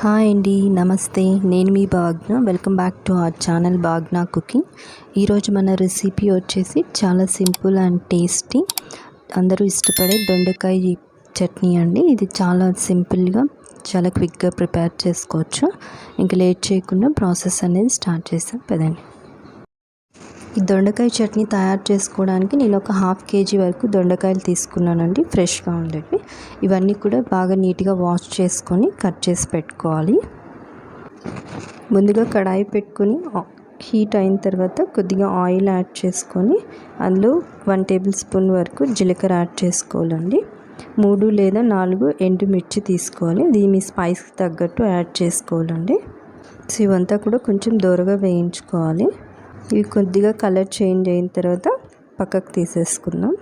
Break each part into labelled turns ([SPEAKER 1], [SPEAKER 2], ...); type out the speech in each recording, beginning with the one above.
[SPEAKER 1] Hi అండి నమస్తే నేను మీ Bhagna. Welcome back to our channel Bhagna cooking ఈరోజు మన రెసిపీ వచ్చేసి చాలా సింపుల్ అండ్ టేస్టీ అందరూ ఇష్టపడే దొండకాయ చట్నీ అండి. ఇది చాలా సింపుల్గా చాలా క్విక్గా ప్రిపేర్ చేసుకోవచ్చు. ఇంకా లేట్ చేయకుండా ప్రాసెస్ అనేది స్టార్ట్ చేసాం పదండి. ఈ దొండకాయ చట్నీ తయారు చేసుకోవడానికి నేను ఒక హాఫ్ కేజీ వరకు దొండకాయలు తీసుకున్నానండి ఫ్రెష్గా ఉండేవి ఇవన్నీ కూడా బాగా నీట్గా వాష్ చేసుకొని కట్ చేసి పెట్టుకోవాలి. ముందుగా కడాయి పెట్టుకొని హీట్ అయిన తర్వాత కొద్దిగా ఆయిల్ యాడ్ చేసుకొని అందులో వన్ టేబుల్ స్పూన్ వరకు జీలకర్ర యాడ్ చేసుకోవాలండి. మూడు లేదా నాలుగు ఎండుమిర్చి తీసుకోవాలి ఇది మీ స్పైస్కి తగ్గట్టు యాడ్ చేసుకోవాలండి. సో ఇవంతా కూడా కొంచెం దూరగా వేయించుకోవాలి. ఇవి కొద్దిగా కలర్ చేంజ్ అయిన తర్వాత పక్కకు తీసేసుకుందాం.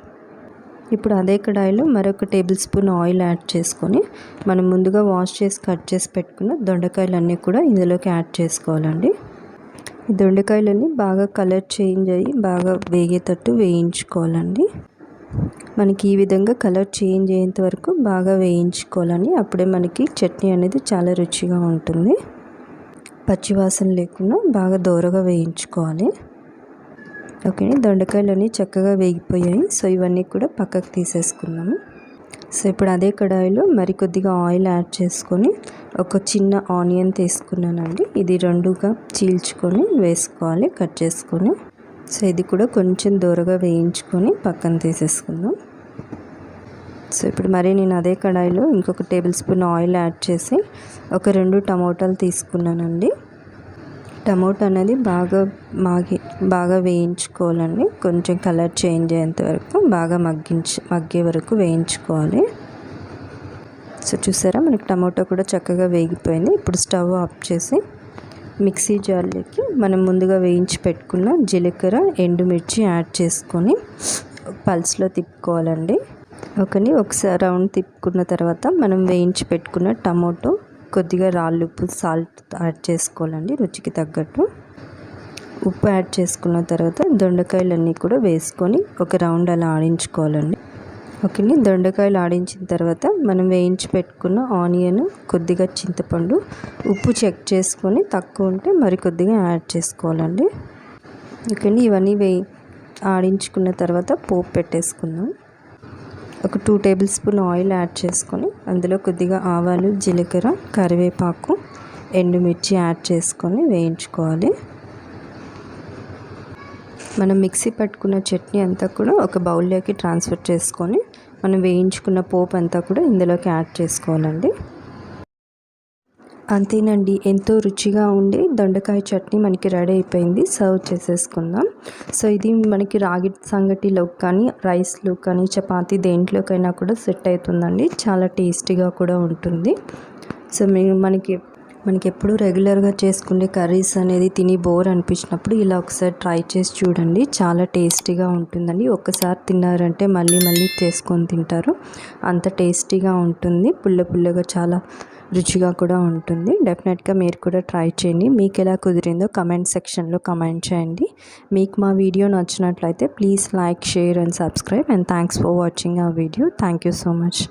[SPEAKER 1] ఇప్పుడు అదే కడాయిలో మరొక టేబుల్ స్పూన్ ఆయిల్ యాడ్ చేసుకొని మనం ముందుగా వాష్ చేసి కట్ చేసి పెట్టుకున్న దొండకాయలన్నీ కూడా ఇందులోకి యాడ్ చేసుకోవాలండి. ఈ దొండకాయలన్నీ బాగా కలర్ చేంజ్ అయ్యి బాగా వేగేటట్టు వేయించుకోవాలండి. మనకి ఈ విధంగా కలర్ చేంజ్ అయ్యేంత వరకు బాగా వేయించుకోవాలని అప్పుడే మనకి చట్నీ అనేది చాలా రుచిగా ఉంటుంది. పచ్చివాసన లేకుండా బాగా దోరగా వేయించుకోవాలి. ఓకే దొండకాయలన్నీ చక్కగా వేగిపోయాయి. సో ఇవన్నీ కూడా పక్కకు తీసేసుకున్నాము. సో ఇప్పుడు అదే కడాయిలో మరికొద్దిగా ఆయిల్ యాడ్ చేసుకొని ఒక చిన్న ఆనియన్ తీసుకున్నానండి. ఇది రెండుగా చీల్చుకొని వేసుకోవాలి కట్ చేసుకొని. సో ఇది కూడా కొంచెం దూరగా వేయించుకొని పక్కన తీసేసుకుందాం. సో ఇప్పుడు మరి నేను అదే కడాయిలో ఇంకొక టేబుల్ స్పూన్ ఆయిల్ యాడ్ చేసి ఒక రెండు టమోటాలు తీసుకున్నానండి. టమోటా అనేది బాగా మాగి బాగా వేయించుకోవాలండి. కొంచెం కలర్ చేంజ్ అయ్యేంత వరకు బాగా మగ్గించి మగ్గే వరకు వేయించుకోవాలి. సో చూసారా మనకి టమోటా కూడా చక్కగా వేగిపోయింది. ఇప్పుడు స్టవ్ ఆఫ్ చేసి మిక్సీ జార్లోకి మనం ముందుగా వేయించి పెట్టుకున్న జీలకర్ర ఎండుమిర్చి యాడ్ చేసుకొని పల్స్లో తిప్పుకోవాలండి. ఒకని ఒకసారి రౌండ్ తిప్పుకున్న తర్వాత మనం వేయించి పెట్టుకున్న టమోటో కొద్దిగా రాళ్ళు ఉప్పు సాల్ట్ యాడ్ చేసుకోవాలండి రుచికి తగ్గట్టు. ఉప్పు యాడ్ చేసుకున్న తర్వాత దొండకాయలన్నీ కూడా వేసుకొని ఒక రౌండ్ అలా ఆడించుకోవాలండి. ఓకేని దొండకాయలు ఆడించిన తర్వాత మనం వేయించి పెట్టుకున్న ఆనియన్ కొద్దిగా చింతపండు ఉప్పు చెక్ చేసుకొని తక్కువ ఉంటే మరి కొద్దిగా యాడ్ చేసుకోవాలండి. ఓకేని ఇవన్నీ వేయి ఆడించుకున్న తర్వాత పోపు పెట్టేసుకుందాం. ఒక two tablespoon oil add చేసుకొని అందులో కొద్దిగా ఆవాలు జీలకర్ర కరివేపాకు ఎండుమిర్చి యాడ్ చేసుకొని వేయించుకోవాలి. మనం మిక్సీ పట్టుకున్న చట్నీ అంతా కూడా ఒక బౌల్లోకి ట్రాన్స్ఫర్ చేసుకొని మనం వేయించుకున్న పోపు అంతా కూడా ఇందులోకి యాడ్ చేసుకోవాలండి. అంతేనండి. ఎంతో రుచిగా ఉండే దొండకాయ చట్నీ మనకి రెడీ అయిపోయింది. సర్వ్ చేసేసుకుందాం. సో ఇది మనకి రాగి సంగటిలో కానీ రైస్లో కానీ చపాతీ దేంట్లోకైనా కూడా సెట్ అవుతుందండి. చాలా టేస్టీగా కూడా ఉంటుంది. సో మేము మనకి మనకి ఎప్పుడు రెగ్యులర్గా చేసుకునే కర్రీస్ అనేది తిని బోర్ అనిపించినప్పుడు ఇలా ఒకసారి ట్రై చేసి చూడండి. చాలా టేస్టీగా ఉంటుందండి. ఒక్కసారి తిన్నారంటే మళ్ళీ మళ్ళీ చేసుకొని తింటారు. అంత టేస్టీగా ఉంటుంది. పుల్ల పుల్లగా చాలా రుచిగా కూడా ఉంటుంది. డెఫినెట్గా మీరు కూడా ట్రై చేయండి. మీకు ఎలా కుదిరిందో కమెంట్ సెక్షన్లో కమెంట్ చేయండి. మీకు మా వీడియో నచ్చినట్లయితే please like share and subscribe and thanks for watching ఆ video thank you so much